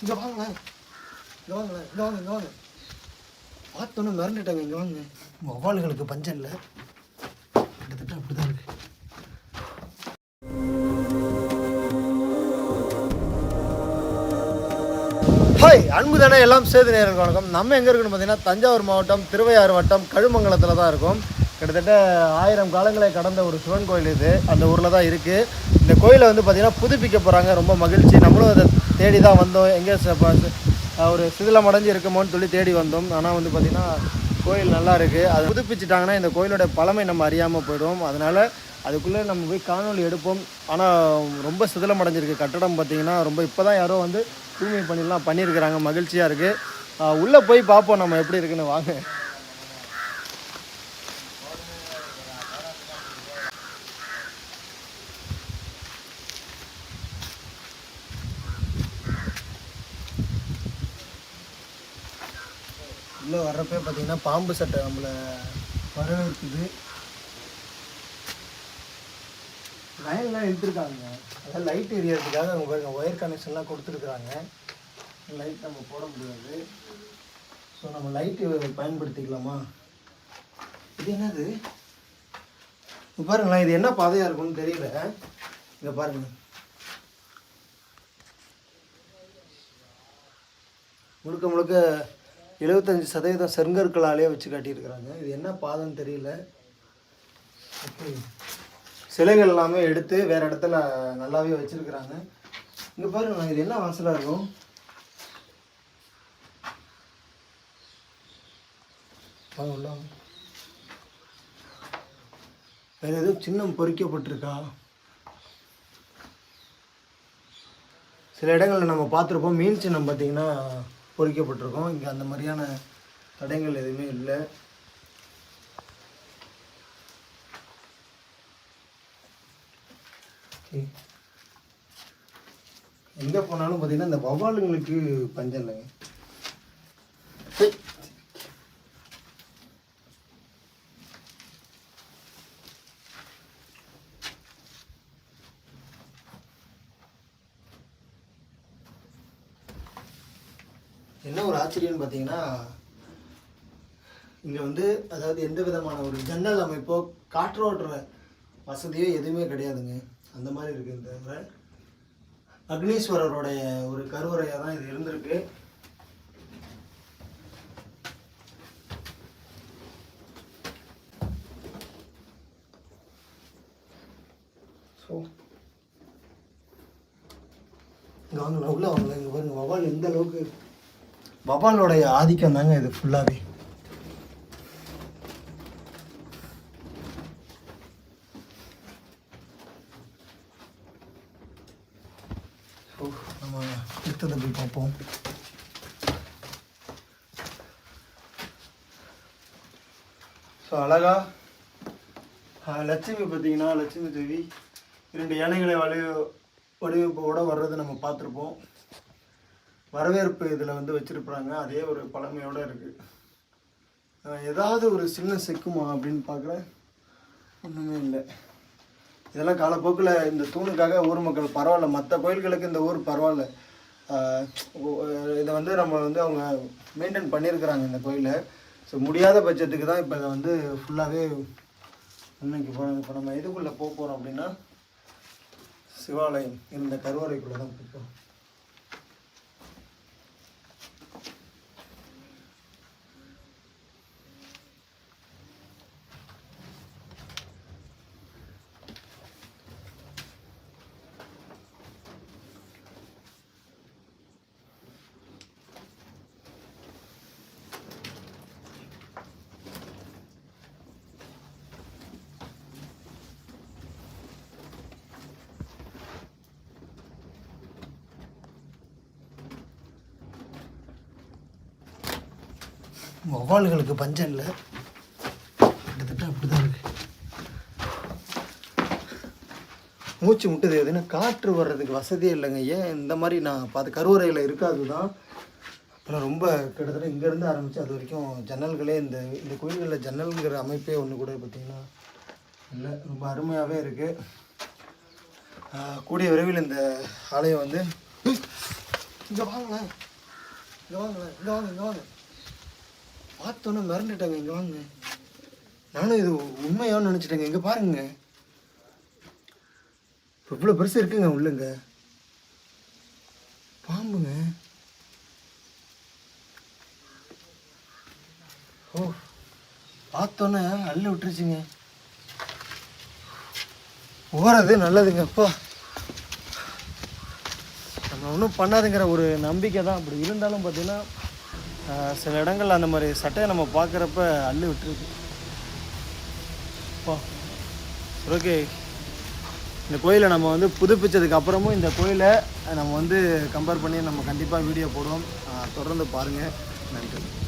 இங்கே வாங்களேன் இங்கே வாங்களேன் இங்கே வாங்க இங்கே வாங்க பார்த்தோன்னே மிரண்டுட்டாங்க இங்கே வாங்க வவ்வால்களுக்கு பஞ்சம் இல்லை கிட்டத்தட்ட அப்படி தான் இருக்கு ஹாய் அன்பு தானே எல்லாம் சேது நேரம் வணக்கம். நம்ம எங்கே இருக்குன்னு பார்த்தீங்கன்னா தஞ்சாவூர் மாவட்டம் திருவையாறு வட்டம் கழுமங்கலத்தில் தான் இருக்கும். கிட்டத்தட்ட ஆயிரம் காலங்களை கடந்த ஒரு சிவன் கோயில் இது. அந்த ஊரில் தான் இருக்குது இந்த கோயிலை வந்து பார்த்திங்கன்னா புதுப்பிக்க போகிறாங்க ரொம்ப மகிழ்ச்சி. நம்மளும் அதை தேடி தான் வந்தோம். எங்கே ச- ஒரு சிதிலம் அடைஞ்சு இருக்குமோன்னு சொல்லி தேடி வந்தோம். ஆனால் வந்து பார்த்திங்கன்னா கோயில் நல்லா இருக்குது அது புதுப்பிச்சிட்டாங்கன்னா இந்த கோயிலோட பழமை நம்ம அறியாமல் போயிடும். அதனால் அதுக்குள்ளே நம்ம போய் காணொளி எடுப்போம். ஆனால் ரொம்ப சிதிலம் அடைஞ்சிருக்கு. கட்டடம் பார்த்திங்கன்னா ரொம்ப இப்போ தான் யாரோ வந்து தூய்மை பண்ணிலாம் பண்ணியிருக்கிறாங்க. மகிழ்ச்சியாக இருக்குது உள்ளே போய் பார்ப்போம். நம்ம எப்படி இருக்குன்னு. வாங்க. உள்ளே வர்றப்பே பார்த்தீங்கன்னா பாம்பு சட்டை நம்மளை வரவேற்குது. லைன்லாம் எடுத்துருக்காங்க அதான் லைட் எரியறதுக்காக அவங்க பாருங்கள் ஒயர் கனெக்ஷன்லாம் கொடுத்துருக்குறாங்க. லைட் நம்ம போட முடியாது. ஸோ நம்ம லைட்டு பயன்படுத்திக்கலாமா? இது என்னது? பாருங்களேன் இது என்ன பாதையாக இருக்கும்னு தெரியல. இங்கே பாருங்க. முழுக்க முழுக்க எழுபத்தஞ்சி சதவீதம் செங்கற்களாலே வச்சு காட்டியிருக்கிறாங்க. இது என்ன பாதைன்னு தெரியல. சிலைகள் எல்லாமே எடுத்து வேறு இடத்துல நல்லாவே வச்சுருக்குறாங்க. இங்கே பாருங்க இது என்ன வாசலாக இருக்கும்? வேறு எதுவும் சின்னம் பொறிக்கப்பட்டிருக்கா? சில இடங்களில் நம்ம பார்த்துருப்போம். மீன் சின்னம் பார்த்தீங்கன்னா பொறிக்கப்பட்டிருக்கோம். இங்கே அந்த மாதிரியான தடயங்கள் எதுவுமே இல்லை. எங்கே போனாலும் பார்த்தீங்கன்னா இந்த வவாலுங்களுக்கு பஞ்சம் இல்லைங்க. என்ன ஒரு ஆச்சரியம்னு பார்த்தீங்கன்னா இங்கே வந்து அதாவது எந்த விதமான ஒரு ஜன்னல் அமைப்போ காற்றோடுற வசதியோ எதுவுமே கிடையாதுங்க. அந்த மாதிரி இருக்குது தவிர அக்னீஸ்வரருடைய ஒரு கருவறையாக தான் இது இருந்திருக்கு. ஸோ இங்கே வாங்க உள்ள வாங்கல இங்கே பாருங்க வவால் எந்த அளவுக்கு பபாலோடைய ஆதிக்கம் தாங்க இது ஃபுல்லாகவே நம்ம அடுத்ததை போய் பார்ப்போம். ஸோ அழகா லட்சுமி பார்த்தீங்கன்னா லட்சுமி தேவி இரண்டு யானைகளை வடிவ வடிவமைப்போடு வர்றதை நம்ம பார்த்துருப்போம். வரவேற்பு இதில் வந்து வச்சுருப்பாங்க அதே ஒரு பழமையோடு இருக்குது ஏதாவது ஒரு சின்ன சிக்குமா அப்படின்னு பார்க்குறேன் ஒன்றுமே இல்லை. இதெல்லாம் காலப்போக்கில் இந்த தூணுக்காக ஊர் மக்கள் பரவாயில்ல. மற்ற கோயில்களுக்கு இந்த ஊர் பரவாயில்ல. இதை வந்து நம்ம வந்து அவங்க மெயின்டைன் பண்ணியிருக்கிறாங்க இந்த கோயிலை. ஸோ முடியாத பட்சத்துக்கு தான் இப்போ இதை வந்து ஃபுல்லாகவே இன்னைக்கு இப்போ இப்போ நம்ம எதுக்குள்ளே போக போகிறோம் அப்படின்னா சிவாலயம் இந்த கருவறைக்குள்ளே தான் போகிறோம் வவ்வால்களுக்கு பஞ்சம் இல்லை. கிட்டத்தட்ட அப்படிதான் இருக்குது மூச்சு முட்டுது எதுன்னா காற்று வர்றதுக்கு வசதியே இல்லைங்க. ஏன் இந்த மாதிரி நான் பார்த்து கருவறையில் இருக்காது தான் அப்புறம் ரொம்ப கிட்டத்தட்ட இங்கேருந்து ஆரம்பித்து அது வரைக்கும் ஜன்னல்களே இந்த இந்த கோயில்களில் ஜன்னல்ங்கிற அமைப்பே ஒன்று கூட பார்த்திங்கன்னா இல்லை. ரொம்ப அருமையாகவே இருக்குது கூடிய விரைவில் இந்த ஆலயம் வந்து இங்கே வாங்களேன் இங்கே வாங்களேன் இங்கே வாங்க இங்கே வாங்க. பார்த்தோன்னே மிரண்டுட்டாங்க. இங்கே வாங்க. நானும் இது உண்மையாக நினச்சிட்டேங்க. இங்கே பாருங்க. இவ்வளோ பெருசு இருக்குங்க உள்ளங்க. பாம்புங்க. ஓ பார்த்தோன்னே அள்ளி விட்டுருச்சுங்க. ஓறது நல்லதுங்க. அப்பா. நம்ம ஒன்றும் பண்ணாதுங்கிற ஒரு நம்பிக்கை தான் அப்படி இருந்தாலும் பார்த்தீங்கன்னா சில இடங்கள்ல அந்த மாதிரி சட்டையை நம்ம பார்க்குறப்ப அள்ளி விட்டுருக்கு. ஓகே. இந்த கோயிலை நம்ம வந்து புதுப்பிச்சதுக்கு அப்புறமும் இந்த கோயிலை நம்ம வந்து கம்பேர் பண்ணி நம்ம கண்டிப்பாக வீடியோ போடுவோம். தொடர்ந்து பாருங்கள் நன்றி.